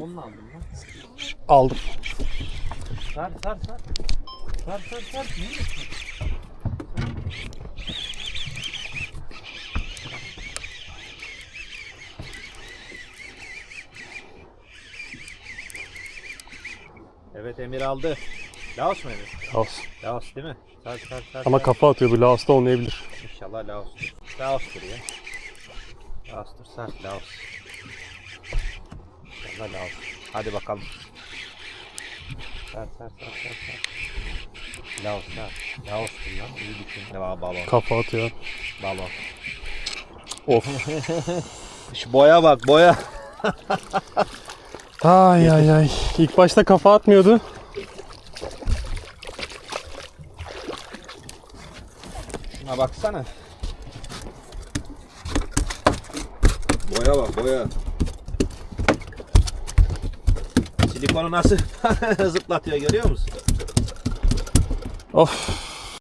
Onu aldım lan. Aldım. Sar sar sar. Sar sar sar. Niye yapıyorsun? Evet Emir aldı. Laos mu Emir? Laos. Laos değil mi? Sar sar sar. Ama sar. kafa atıyor bu Laos'ta olmayabilir. İnşallah Laos'tur. Laos'tur ya. Laos'tur sar Laos. İnşallah Laos. Hadi bakalım. Sar sar sar sar sar. Laos sar. Laos'tur lan. İyi düşün. Ne var balon. Kafa atıyor. Balon. Of. Şu boya bak boya. ay ay ay. İlk başta kafa atmıyordu. Şuna baksana. Boya bak boya. Silikonu nasıl zıplatıyor görüyor musun? Of.